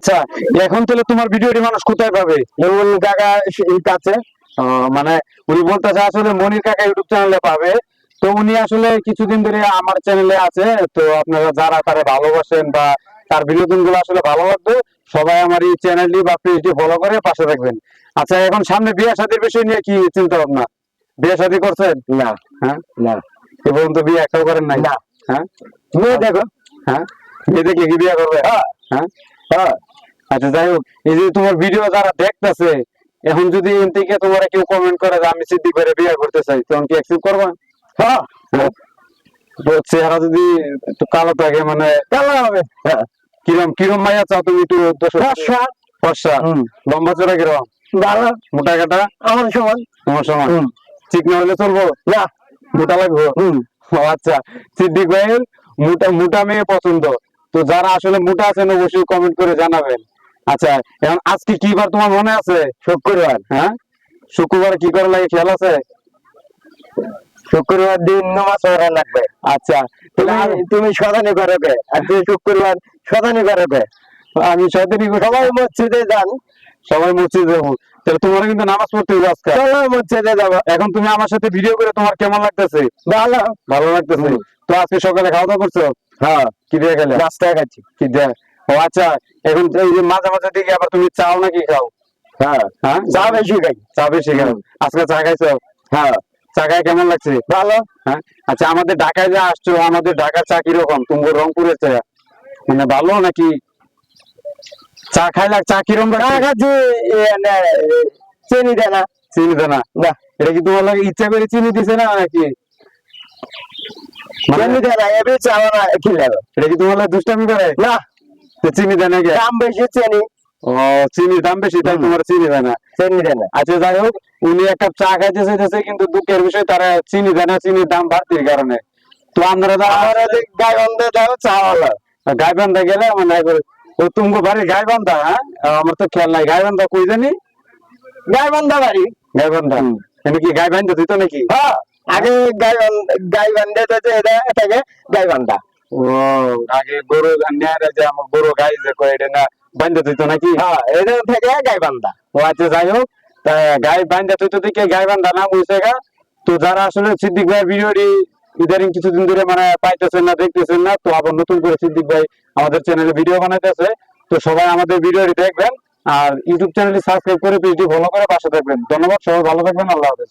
আচ্ছা এখন তাহলে তোমার ভিডিওটি মানুষ কোথায় পাবে? যেমন কাকা কাছে? মানে উনি বলতেছে আসলে মনির কাকা ইউটিউব চ্যানেলে পাবে। তো উনি আসলে কিছুদিন ধরে আমার চ্যানেলে আছে। তো আপনারা যারা তারা ভালোবাসেন বা তার বিনোদনগুলো আসলে ভালো লাগবে সবাই আমার এই চ্যানেলটি বা পেজটি ফলো করে পাশে থাকবেন। আচ্ছা এখন সামনে বিয়ে শাদীর বিষয় নিয়ে কি চিন্তা ভাবনা? বিয়ে শাদী করছেন? না। হ্যাঁ? না। এ পর্যন্ত বিয়ে একটাও করেন নাই? না। হ্যাঁ? মেয়ে দেখো। হ্যাঁ? মেয়ে দেখলে কি বিয়ে করবে? হ্যাঁ? হ্যাঁ? আচ্ছা যাই হোক এই যে তোমার ভিডিও যারা দেখতেছে এখন যদি এন থেকে তোমার কেউ কমেন্ট করে যে আমি সিদ্ধি করে বিয়ে করতে চাই তখন কি অ্যাকসেপ্ট করবা? হ্যাঁ চেহারা যদি একটু কালো থাকে মানে কেমন হবে। হ্যাঁ কিরম কিরম মাইয়া চাও তুমি একটু ফর্সা। ফর্সা। লম্বা চড়া কিরম? ভালো। মোটা কাটা? আমার সমান। তোমার সমান। ঠিক না হলে চলবো? না। মোটা লাগবে? আচ্ছা সিদ্দিক ভাইয়ের মোটা মোটা মেয়ে পছন্দ। তো যারা আসলে মোটা আছেন অবশ্যই কমেন্ট করে জানাবেন। আচ্ছা এখন আজকে কি বার তোমার মনে আছে? শুক্রবার হ্যাঁ? শুক্রবার কি করা লাগে খেয়াল আছে? শুক্রবার দিন নামাজ পড়া লাগবে। আচ্ছা তাহলে তুমি তুমি সদানি করবে আর তুমি শুক্রবার সদানি করবে আমি শয়তানি করি সবাই মসজিদে যান। সবাই মসজিদে যাব। তাহলে তোমার কিন্তু নামাজ পড়তে হবে আজকে। সবাই মসজিদে যাব। এখন তুমি আমার সাথে ভিডিও করে তোমার কেমন লাগতেছে? ভালো। ভালো লাগতেছে? তো আজকে সকালে খাওয়া দাওয়া করছ? হ্যাঁ। কি দিয়ে খেলে? নাস্তা খাচ্ছি। কি দিয়ে? ও আচ্ছা এখন এই যে মাঝে মাঝে দিকে আবার তুমি চাও নাকি খাও? হ্যাঁ হ্যাঁ? চা বেশি খাই। চা বেশি খাও। আজকে চা খাইছো? হ্যাঁ। চা খাই কেমন লাগছে? ভালো। হ্যাঁ? আচ্ছা আমাদের ঢাকায় যে আসছো আমাদের ঢাকার চা কীরকম? তুমি রংপুরের চা? মানে ভালো নাকি? চা খাইলা চা কীরকম চা? খাচ্ছি চিনি দেয় না চিনি দেয় না এটা কি তোমার লাগে ইচ্ছা করে চিনি দিছে না নাকি? মানে চিনি দেয় না এবার চা লাগবে এটা কি তোমার লাগে দুষ্টামি করে? না। চিনি দেয় নাকি? দাম বেশি চিনি। ও চিনির দাম বেশি তাই তোমার চিনি দেয় না? চিনি দেয় না। আচ্ছা যাই হোক উনি একটা চা খাইতে চাইতেছে কিন্তু দুঃখের বিষয় তারা চিনি দেয় না চিনির দাম বাড়তির কারণে। তো আমরা আমার গায়ে বন্ধে দাও চা ভালো গাই বান্ধা গেলে মানে ও তুমি বাড়ি গাই বান্ধা হ্যাঁ আমার তো খেয়াল নাই গাই বান্ধা কই জানি? গায়ে বন্ধা বাড়ি গাই বান্ধা কি গাই বান্ধা দিত নাকি? হ্যাঁ আগে গায়ে গায়ে বান্ধে এটা এটাকে গায়ে বান্ধা আগে গরু নেয়ারে যে আমার গরু গাই যে এটা না বান্ধা দিত নাকি? হ্যাঁ এটা থেকে গায়ে বান্ধা। ও আচ্ছা যাই হোক, তা গাই তুই তো গাই বান্ধা গা। তো যারা আসলে সিদ্দিক ভাইয়ের ভিডিওটি কিছুদিন ধরে মানে পাইতেছেন না, দেখতেছেন না, তো আবার নতুন করে সিদ্দিক ভাই আমাদের চ্যানেলে ভিডিও বানাইতেছে। তো সবাই আমাদের ভিডিওটি দেখবেন আর ইউটিউব চ্যানেলটি সাবস্ক্রাইব করে পেজটি ফলো করে পাশে থাকবেন। ধন্যবাদ, সবাই ভালো থাকবেন, আল্লাহ হাফেজ।